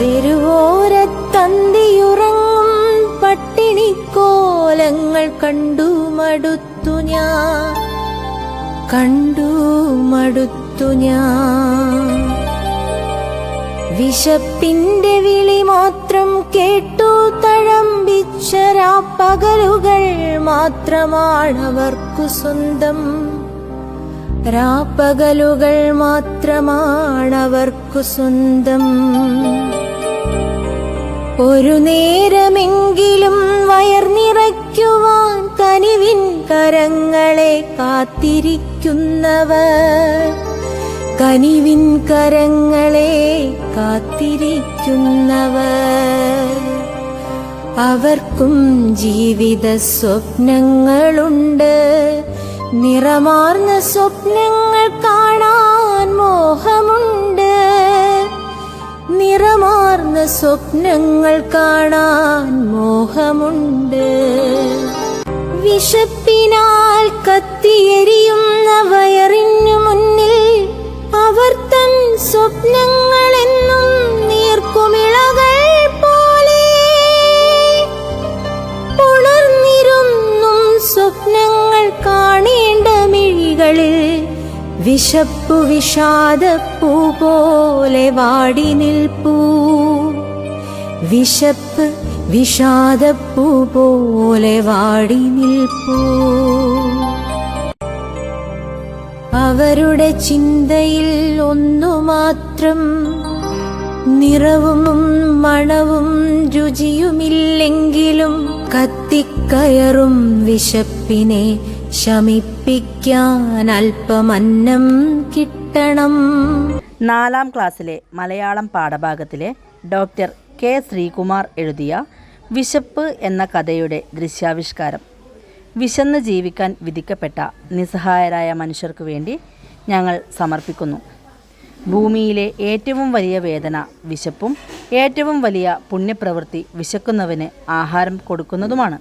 തെരുവോരത്തന്തിയുറങ്ങും പട്ടിണിക്കോലങ്ങൾ കണ്ടു മടുത്തു ഞാൻ. കണ്ടു മടുത്തു ഞാൻ. വിശപ്പിന്റെ വിളി മാത്രം കേട്ടു തഴമ്പിച്ചരാ പകലുകൾ മാത്രമാണവർക്കു സ്വന്തം. രാപ്പകലുകൾ മാത്രമാണവർക്കു സ്വന്തം. ഒരു നേരമെങ്കിലും വയർ നിറയ്ക്കുവാൻ കനിവിൻ കരങ്ങളെ കാത്തിരിക്കുന്നവർ. കനിവിൻ കരങ്ങളെ കാത്തിരിക്കുന്നവർ. അവർക്കും ജീവിത സ്വപ്നങ്ങളുണ്ട്. നിറമാർന്ന സ്വപ്നങ്ങൾ കാണാൻ മോഹമുണ്ട്. സ്വപ്നങ്ങൾ കാണാൻ മോഹമുണ്ട്. വിശപ്പിനാൽ കത്തിയെരിയുന്ന വയറിനു മുന്നിൽ അവർ തൻ സ്വപ്നങ്ങളെന്നും നീർക്കുമിളകൾ പോലെ ഉണർന്നിരുന്നും സ്വപ്നങ്ങൾ കാണേണ്ട മിഴികളിൽ വിശപ്പു വിഷാദപ്പൂ പോലെ വാടി നിൽപ്പൂ. വിശപ്പ് വിഷാദപ്പൂ പോലെ വാടി നിൽപ്പൂ. അവരുടെ ചിന്തയിൽ ഒന്നു മാത്രം നിറവും മണവും രുചിയുമില്ലെങ്കിലും കത്തിക്കയറും വിശപ്പിനെ ശമിപ്പിക്കാൻ അല്പമന്നം കിട്ടണം. നാലാം ക്ലാസ്സിലെ മലയാളം പാഠഭാഗത്തിലെ ഡോക്ടർ കെ ശ്രീകുമാർ എഴുതിയ വിശപ്പ് എന്ന കഥയുടെ ദൃശ്യാവിഷ്കാരം. വിശന്ന് ജീവിക്കാൻ വിധിക്കപ്പെട്ട നിസ്സഹായരായ മനുഷ്യർക്ക് വേണ്ടി ഞങ്ങൾ സമർപ്പിക്കുന്നു. ഭൂമിയിലെ ഏറ്റവും വലിയ വേദന വിശപ്പും ഏറ്റവും വലിയ പുണ്യപ്രവൃത്തി വിശക്കുന്നവന് ആഹാരം കൊടുക്കുന്നതുമാണ്.